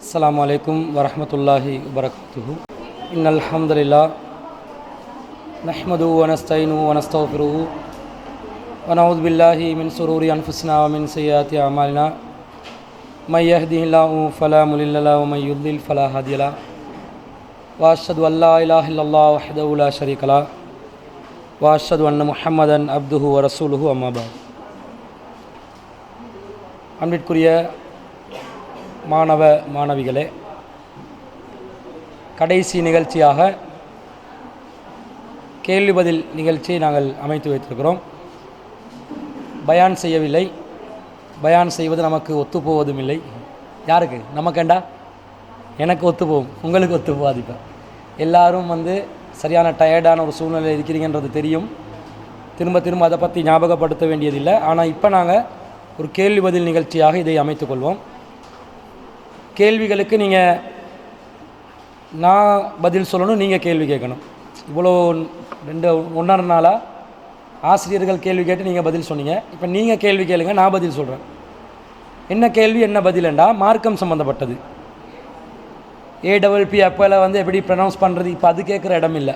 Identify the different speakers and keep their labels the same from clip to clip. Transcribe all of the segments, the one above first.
Speaker 1: السلام عليكم ورحمة الله وبركاته. إن الحمد لله نحمده ونستعينه ونستغفره ونعوذ بالله من سرور أنفسنا ومن سيئات أعمالنا. من يهده الله فلا مضل له ومن يضلل فلا هادي له. وأشهد أن لا إله إلا الله وحده لا شريك له. وأشهد أن محمدا عبده ورسوله أما بعد. அன்பிற்குரிய மாணவ மாணவிகளே கடைசி நிகழ்ச்சியாக கேள்வி பதில் நிகழ்ச்சியை நாங்கள் அமைத்து வைத்திருக்கிறோம். பயான் செய்யவில்லை. பயான் செய்வது நமக்கு ஒத்துப்போவதும் இல்லை யாருக்கு நமக்கேண்டா எனக்கு ஒத்துப்போகும் உங்களுக்கு ஒத்து போகாது இப்போ எல்லாரும் வந்து சரியான டயர்டான ஒரு சூழ்நிலை இருக்கிறீங்கன்றது தெரியும். திரும்ப திரும்ப அதை பற்றி ஞாபகப்படுத்த வேண்டியதில்லை. ஆனால் இப்போ நாங்கள் ஒரு கேள்வி பதில் நிகழ்ச்சியாக இதை அமைத்துக்கொள்வோம் கேள்விகளுக்கு நீங்கள் நான் பதில் சொல்லணும் நீங்கள் கேள்வி கேட்கணும். இவ்வளோ ரெண்டு ஒன்றரை நாளாக ஆசிரியர்கள் கேள்வி கேட்டு நீங்கள் பதில் சொன்னீங்க. இப்போ நீங்கள் கேள்வி கேளுங்க நான் பதில் சொல்கிறேன் என்ன கேள்வி என்ன பதிலண்டா மார்க்கம் சம்மந்தப்பட்டது ஏடபிள்பி அப்போல வந்து எப்படி ப்ரனவுன்ஸ் பண்ணுறது இப்போ அது கேட்குற இடம் இல்லை.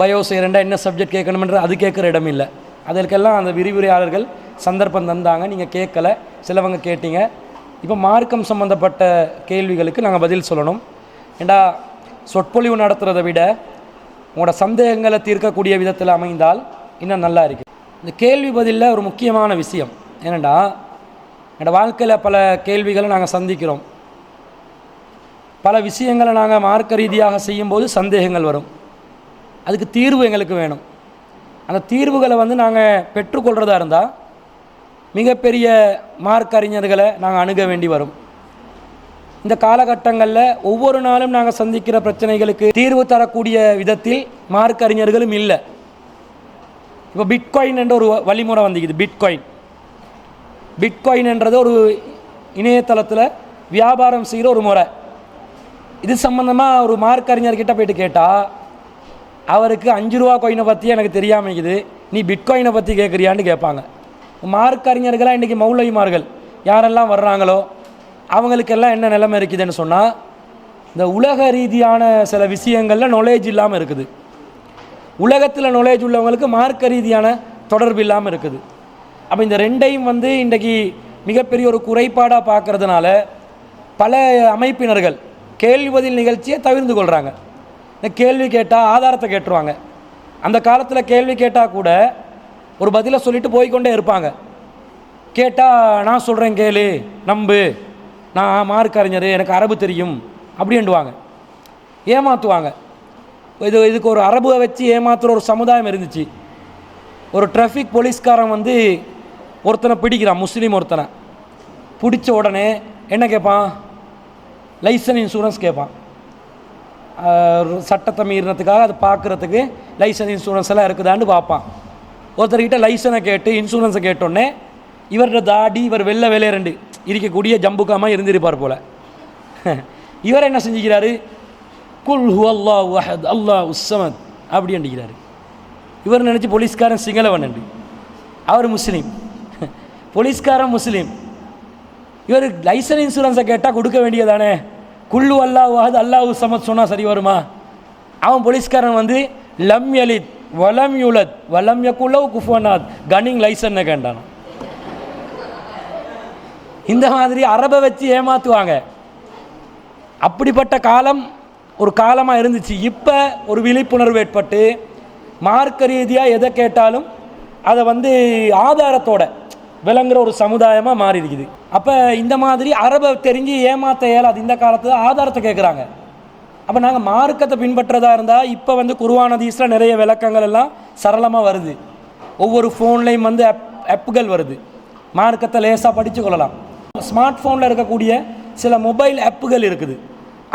Speaker 1: பயோ செய்கிறண்டா என்ன சப்ஜெக்ட் கேட்கணுமென்ற அது கேட்குற இடம் இல்லை. அதற்கெல்லாம் அந்த விரிவுரையாளர்கள் சந்தர்ப்பம் தந்தாங்க நீங்கள் கேட்கல சிலவங்க கேட்டீங்க. இப்போ மார்க்கம் சம்மந்தப்பட்ட கேள்விகளுக்கு நாங்கள் பதில் சொல்லணும். ஏண்டா சொற்பொழிவு நடத்துகிறத விட உங்களோட சந்தேகங்களை தீர்க்கக்கூடிய விதத்தில் அமைந்தால் இன்னும் நல்லா இருக்கு. இந்த கேள்வி பதிலில் ஒரு முக்கியமான விஷயம். ஏனண்டா என்னோடய வாழ்க்கையில் பல கேள்விகளை நாங்கள் சந்திக்கிறோம். பல விஷயங்களை நாங்கள் மார்க்க ரீதியாக செய்யும்போது சந்தேகங்கள் வரும். அதுக்கு தீர்வு எங்களுக்கு வேணும். அந்த தீர்வுகளை வந்து நாங்கள் பெற்றுக்கொள்கிறதா இருந்தால் மிகப்பெரிய மார்க் அறிஞர்களை நாங்கள் அணுக வேண்டி வரும். இந்த காலகட்டங்களில் ஒவ்வொரு நாளும் நாங்கள் சந்திக்கிற பிரச்சனைகளுக்கு தீர்வு தரக்கூடிய விதத்தில் மார்க் அறிஞர்களும் இல்லை. இப்போ பிட்காயின் என்ற ஒரு வ- வழிமுறை வந்துக்குது பிட்காயின் பிட்காயின் என்றது ஒரு இணையதளத்தில் வியாபாரம் செய்கிற ஒரு முறை. இது சம்மந்தமாக ஒரு மார்க் அறிஞர்கிட்ட போயிட்டு கேட்டால் அவருக்கு அஞ்சு ரூபா காயினை பற்றி எனக்கு தெரியாமல் இருக்குது. நீ பிட்காயினை பற்றி கேட்குறியான்னு கேட்பாங்க மார்க் அறிஞர்களாக இன்றைக்கி மௌலவிமார்கள்? யாரெல்லாம் வர்றாங்களோ அவங்களுக்கெல்லாம் என்ன நிலைமை இருக்குதுன்னு சொன்னால் இந்த உலக ரீதியான சில விஷயங்களில் நொலேஜ் இல்லாமல் இருக்குது. உலகத்தில் நொலேஜ் உள்ளவங்களுக்கு மார்க்க ரீதியான தொடர்பு இல்லாமல் இருக்குது. அப்போ இந்த ரெண்டையும் வந்து இன்றைக்கி மிகப்பெரிய ஒரு குறைபாடாக பார்க்கறதுனால பல அமைப்பினர்கள் கேள்வி பதில் நிகழ்ச்சியை தவிர்த்து கொள்கிறாங்க இந்த கேள்வி கேட்டால் ஆதாரத்தை கேட்டுருவாங்க. அந்த காலத்தில் கேள்வி கேட்டால் கூட ஒரு பதிலை சொல்லிட்டு போய்க்கொண்டே இருப்பாங்க. கேட்டால் நான் சொல்கிறேன் கேளு நம்பு. நான் மார்க் அறிஞர் எனக்கு அரபு தெரியும். அப்படின்டுவாங்க ஏமாற்றுவாங்க இது இதுக்கு ஒரு அரபுவை வச்சு ஏமாத்துகிற ஒரு சமுதாயம் இருந்துச்சு. ஒரு டிராஃபிக் போலீஸ்காரன் வந்து ஒருத்தனை பிடிக்கிறான் முஸ்லீம் ஒருத்தனை. பிடிச்ச உடனே என்ன கேட்பான்? லைசன் இன்சூரன்ஸ் கேட்பான். ஒரு சட்டத்தை மீறினத்துக்காக அதை பார்க்குறதுக்கு லைசன்ஸ் இன்சூரன்ஸ் எல்லாம் இருக்குதான்னு பார்ப்பான். ஒருத்தர்கிட்ட லைசனை கேட்டு இன்சூரன்ஸை கேட்டோடனே இவரோட தாடி இவர் வெள்ளை ரெண்டு இருக்கக்கூடிய ஜம்புக்காமல் இருந்திருப்பார் போல். இவர் என்ன செஞ்சுக்கிறாரு? குல் ஹு அல்லாஹ் வஹத் அல்லாஹ் உஸ்ஸமத் அப்படி அண்டிக்கிறாரு. இவர் நினச்சி போலீஸ்காரன் சிங்களவன் அண்டு. அவர் முஸ்லீம். போலீஸ்காரன் முஸ்லீம். இவர் லைசன் இன்சூரன்ஸை கேட்டால் கொடுக்க வேண்டியதானே? குல்லு அல்லாஹ் வஹத் அல்லாஹ் உஸ்ஸமத் சொன்னால் சரி வருமா? அவன் போலீஸ்காரன் வந்து லம் அலித் வலம் யுலத் வலம் யகுலவ் குஃபனாத் கன்னிங் லைசன்னை கேட்டான் இந்த மாதிரி அரபை வச்சு ஏமாற்றுவாங்க அப்படிப்பட்ட காலம் ஒரு காலமாக இருந்துச்சு. இப்போ ஒரு விழிப்புணர்வு ஏற்பட்டு மார்க்க ரீதியாக எதை கேட்டாலும் அதை வந்து ஆதாரத்தோட விளங்குற ஒரு சமுதாயமாக மாறி இருக்குது அப்போ இந்த மாதிரி அரபை தெரிஞ்சு ஏமாற்ற இயலாது. இந்த காலத்தில் ஆதாரத்தை கேட்குறாங்க அப்போ நாங்கள் மார்க்கத்தை பின்பற்றதாக இருந்தால் இப்போ வந்து குருவானதீஸில் நிறைய விளக்கங்கள் எல்லாம் சரளமாக வருது. ஒவ்வொரு ஃபோன்லேயும் வந்து அப் ஆப்புகள் வருது. மார்க்கத்தை லேசாக படித்து கொள்ளலாம். ஸ்மார்ட் ஃபோனில் இருக்கக்கூடிய சில மொபைல் ஆப்புகள் இருக்குது.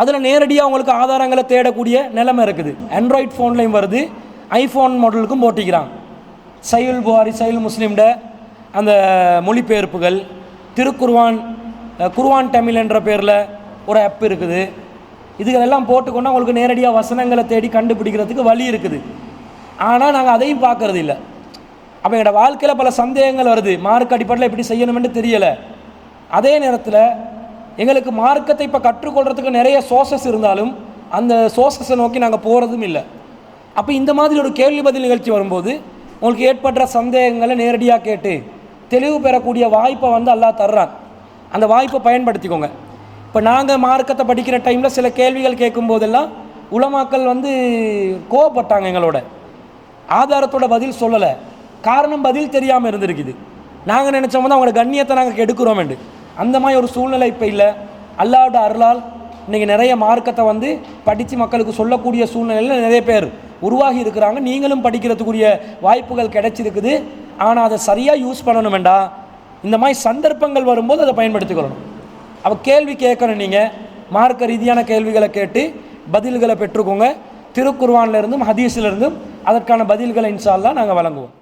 Speaker 1: அதில் நேரடியாக உங்களுக்கு ஆதாரங்களை தேடக்கூடிய நிலைமை இருக்குது. ஆண்ட்ராய்ட் ஃபோன்லேயும் வருது. ஐஃபோன் மாடலுக்கும் போட்டிக்கிறான். சையுல் புகாரி சையுல் முஸ்லீம்ட அந்த மொழிபெயர்ப்புகள் திருக்குர்வான் குர்வான் தமிழ் என்ற பேரில் ஒரு ஆப் இருக்குது. இதுகளெல்லாம் போட்டுக்கொண்டு உங்களுக்கு நேரடியாக வசனங்களை தேடி கண்டுபிடிக்கிறதுக்கு வழி இருக்குது. ஆனால் நாங்கள் அதையும் பார்க்கறது இல்லை அப்போ எங்களோட வாழ்க்கையில் பல சந்தேகங்கள் வருது. மார்க் அடிப்படையில் எப்படி செய்யணும்னு தெரியலை. அதே நேரத்தில் எங்களுக்கு மார்க்கத்தை இப்போ கற்றுக்கொள்றதுக்கு நிறைய சோர்சஸ் இருந்தாலும் அந்த சோர்சஸை நோக்கி நாங்கள் போகிறதும் இல்லை. அப்போ இந்த மாதிரி ஒரு கேள்வி பதில் நிகழ்ச்சி வரும்போது உங்களுக்கு ஏற்படுற சந்தேகங்களை நேரடியாக கேட்டு தெளிவு பெறக்கூடிய வாய்ப்பை வந்து அல்லா தர்றான். அந்த வாய்ப்பை பயன்படுத்திக்கோங்க. இப்போ நாங்கள் மார்க்கத்தை படிக்கிற டைமில் சில கேள்விகள் கேட்கும் போதெல்லாம் உலமாக்கள் வந்து கோவப்பட்டாங்க எங்களோட. ஆதாரத்தோட பதில் சொல்லலை. காரணம் பதில் தெரியாமல் இருந்திருக்குது. நாங்கள் நினச்சோம் வந்து அவங்களோட கண்ணியத்தை நாங்கள் கெடுக்கிறோமெண்டு அந்த மாதிரி ஒரு சூழ்நிலை இப்போ இல்லை. அல்லாவோட அருளால் இன்றைக்கி நிறைய மார்க்கத்தை வந்து படித்து மக்களுக்கு சொல்லக்கூடிய சூழ்நிலையில் நிறைய பேர் உருவாகி இருக்கிறாங்க. நீங்களும் படிக்கிறதுக்குரிய வாய்ப்புகள் கிடைச்சிருக்குது. ஆனால் அதை சரியாக யூஸ் பண்ணணும் வேண்டா இந்த மாதிரி சந்தர்ப்பங்கள் வரும்போது அதை பயன்படுத்திக்கொள்ளணும் அப்போ கேள்வி கேட்கணும் நீங்கள் மார்க்க ரீதியான கேள்விகளை கேட்டு பதில்களை பெற்றுக்கோங்க. திருக்குர்வானிலிருந்தும் ஹதீஸிலிருந்தும் அதற்கான பதில்களை இன்ஷா தான் நாங்கள் வழங்குவோம்.